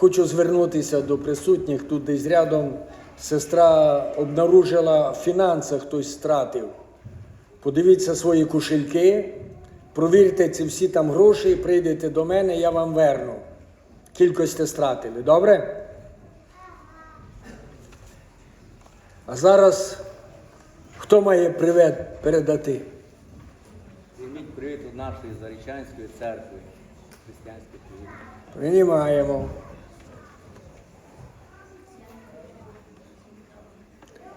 Хочу звернутися до присутніх. Тут десь рядом сестра обнаружила в фінансах хтось стратив. Подивіться свої кошельки, провірте ці всі там гроші, прийдете до мене, я вам верну. Кількості стратили. Добре? А зараз хто має привет передати? Прийміть привіт від нашої Зарічанської церкви, християнської привіт. Приймаємо.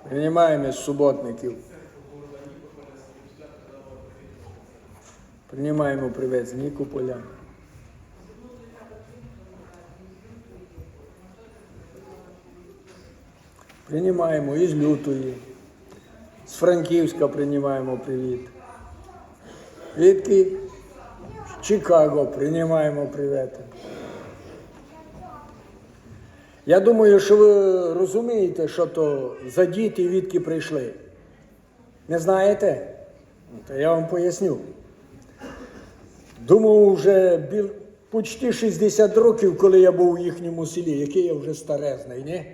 Приймаємо з суботників. Привет з Нікополя. Приймаємо із Лютої. З Франківська приймаємо привіт. Відки з Чикаго приймаємо привіт. Я думаю, що ви розумієте, що то за діти відки прийшли. Не знаєте? Ну, То я вам поясню. Думаю, вже біл... почти 60 років, коли я був у їхньому селі, який я вже старезний, ні?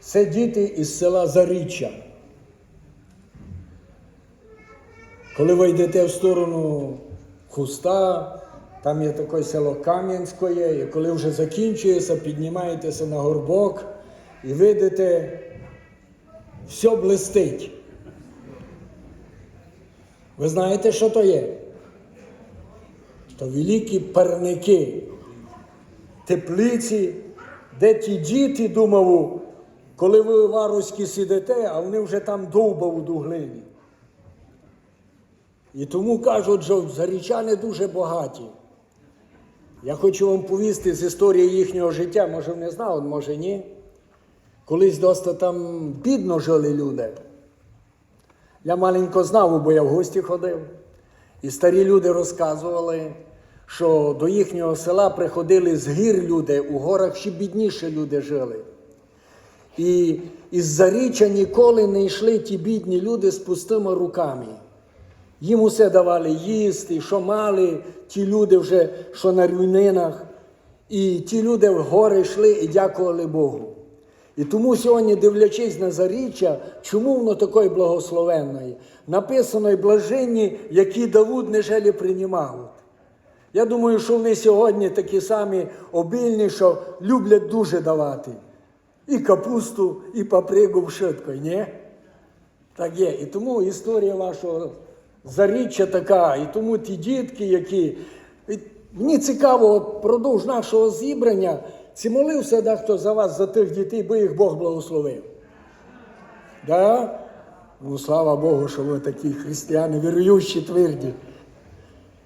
Це діти із села Заріччя. Коли ви йдете в сторону Хуста, там є таке село Кам'янське, і коли вже закінчується, піднімаєтеся на горбок і видите, все блистить. Ви знаєте, що то є? То великі парники, теплиці, де ті діти, думав, коли ви в Аруськи сидите, а вони вже там довбав у глині. І тому кажуть, що зарічани дуже багаті. Я хочу вам повісти з історії їхнього життя, може не знав, може ні. Колись досить там бідно жили люди. Я маленько знав, бо я в гості ходив. І старі люди розказували, що до їхнього села приходили з гір люди, у горах ще бідніше люди жили. І із заріччя ніколи не йшли ті бідні люди з пустими руками. Їм усе давали їсти, що мали ті люди вже, що на рівнинах. І ті люди в гори йшли і дякували Богу. І тому сьогодні, дивлячись на заріччя, чому воно такої благословенної? Написано і блаженні, які Давуд нежелі приймав. Я думаю, що вони сьогодні такі самі обільні, що люблять дуже давати. І капусту, і папригу вшитко, ні? Так є. І тому історія вашого заріччя така, і тому ті дітки, які. І Мені цікаво, от впродовж нашого зібрання, чи молився дехто за вас, за тих дітей, бо їх Бог благословив. Да? Ну, слава Богу, що ви такі християни, віруючі, тверді.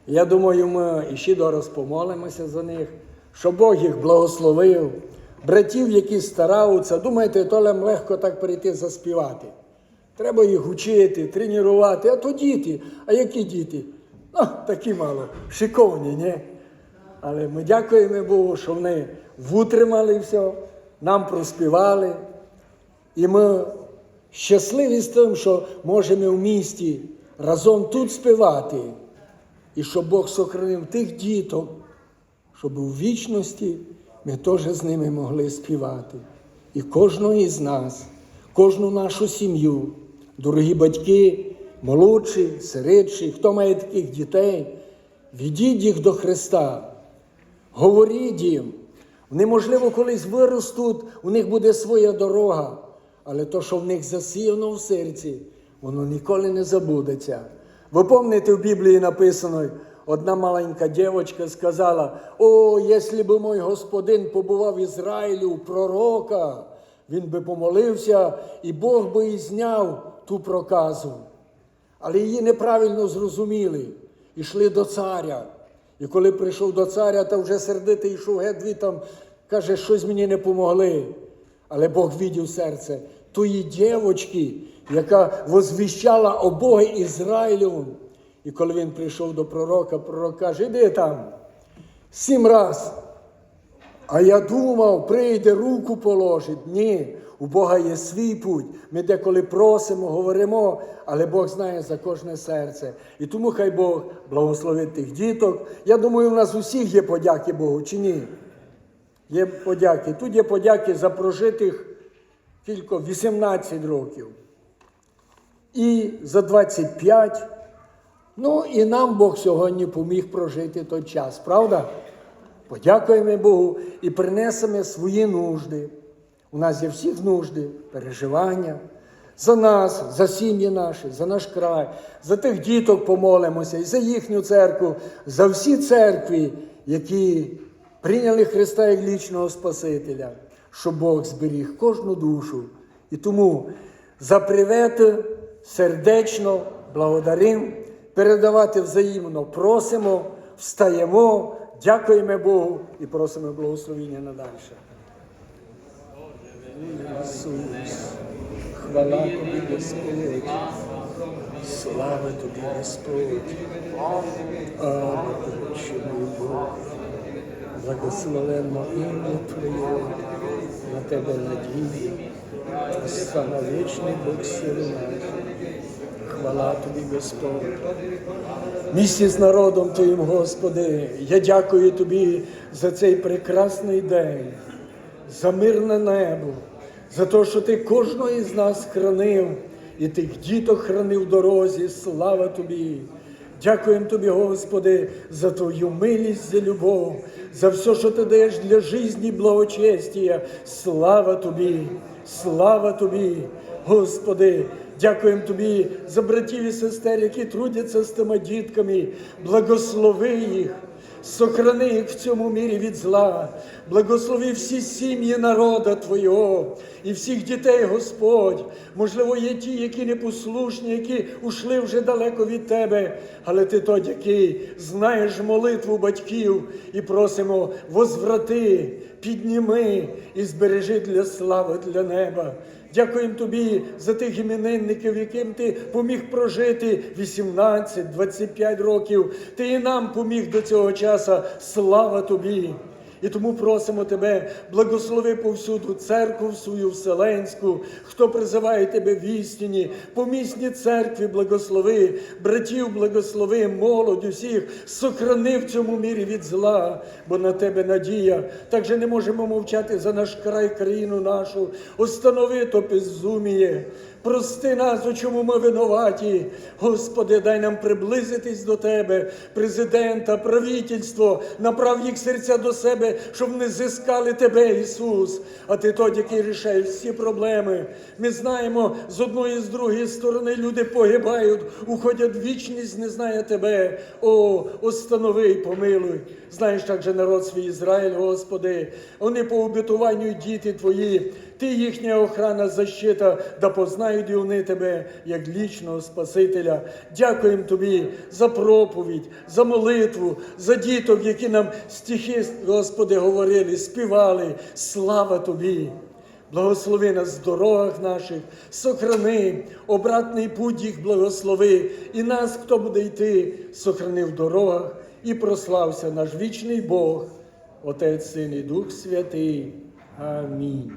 Я думаю, ми ще дораз помолимося за них, щоб Бог їх благословив, братів, які стараються. Думаєте, то нам легко так перейти заспівати. Треба їх вчити, тренувати, а то діти. А які діти? Ну, такі мало, шиковні, ні? Але ми дякуємо Богу, що вони витримали все, нам проспівали. І ми щасливі з тим, що можемо в місті разом тут співати. І щоб Бог сохранив тих діток, щоб у вічності ми теж з ними могли співати. І кожного із нас, кожну нашу сім'ю, дорогі батьки, молодші, середші, хто має таких дітей, ведіть їх до Христа, говоріть їм. Вони, можливо, колись виростуть, у них буде своя дорога, але то, що в них засіяно в серці, воно ніколи не забудеться. Ви пам'ятаєте, в Біблії написано, одна маленька дівчинка сказала: О, якщо б мій господин побував в Ізраїлі у пророка, він би помолився, і Бог би і зняв ту проказу. Але її неправильно зрозуміли. Ішли до царя. І коли прийшов до царя, та вже сердитий йшов геть там, каже, щось мені не помогли. Але Бог відділ серце тої дівочки, яка возвіщала о Боги Ізраїлю. І коли він прийшов до пророка, пророк каже, іди там сім раз. А я думав, прийде руку положить. Ні, У Бога є свій путь. Ми деколи просимо, говоримо, але Бог знає за кожне серце. І тому хай Бог благословить тих діток. Я думаю, у нас усіх є подяки Богу, чи ні? Є подяки. Тут є подяки за прожитих кілько 18 років. І за 25. Ну і нам Бог сьогодні поміг прожити той час, правда? Подякуємо Богу і принесемо свої нужди. У нас є всіх нужди, переживання. За нас, за сім'ї наші, за наш край, за тих діток помолимося і за їхню церкву, за всі церкви, які прийняли Христа як лічного Спасителя, щоб Бог зберіг кожну душу. І тому за привети сердечно благодарим, передавати взаємно просимо, встаємо, дякуємо Богу і просимо благословення надальше. Ісус, хвала тобі, Господь, слава тобі, Господь, Отче мій Бог, благословенно ім'я Твоє, на тебе надію, саме вічний Бог сили нашої. Хвала тобі, Господь. Місті з народом Твоїм, Господи, я дякую Тобі за цей прекрасний день, за мирне небо, за те, що Ти кожного із нас хранив і тих діток хранив в дорозі. Слава Тобі! Дякуємо Тобі, Господи, за Твою милість, за любов, за все, що Ти даєш для житті благочестія. Слава Тобі, слава Тобі, Господи. Дякуємо Тобі за братів і сестер, які трудяться з тими дітками. Благослови їх. Сохрани їх в цьому мірі від зла, благослови всі сім'ї народа Твого і всіх дітей, Господь. Можливо, є ті, які непослушні, які ушли вже далеко від Тебе, але Ти той, який знаєш молитву батьків і просимо возврати, підніми і збережи для слави, для неба. Дякуємо тобі за тих іменинників, яким ти поміг прожити 18-25 років. Ти і нам поміг до цього часу. Слава тобі! І тому просимо тебе, благослови повсюду церкву свою вселенську, хто призиває тебе в істині, помісні церкві благослови, братів благослови, молодь усіх, сохрани в цьому мірі від зла, бо на тебе надія. Так же не можемо мовчати за наш край, країну нашу. Останови то безуміє. Прости нас, у чому ми винуваті. Господи, дай нам приблизитись до Тебе, президента, правительство, направ їх серця до себе, щоб вони зискали Тебе, Ісус. А Ти той, який рішаєш всі проблеми. Ми знаємо, з одної з другої сторони люди погибають, уходять в вічність, не знає Тебе. О, останови і помилуй. Знаєш, так же народ свій Ізраїль, Господи, вони по обітуванню діти Твої. Ти їхня охрана, защита, да познають і вони тебе як лічного Спасителя. Дякуємо тобі за проповідь, за молитву, за діток, які нам стихи, Господи, говорили, співали. Слава тобі! Благослови нас в дорогах наших, сохрани, обратний путь їх благослови, і нас, хто буде йти, сохрани в дорогах, і прослався наш вічний Бог, Отець, Син і Дух Святий. Амінь.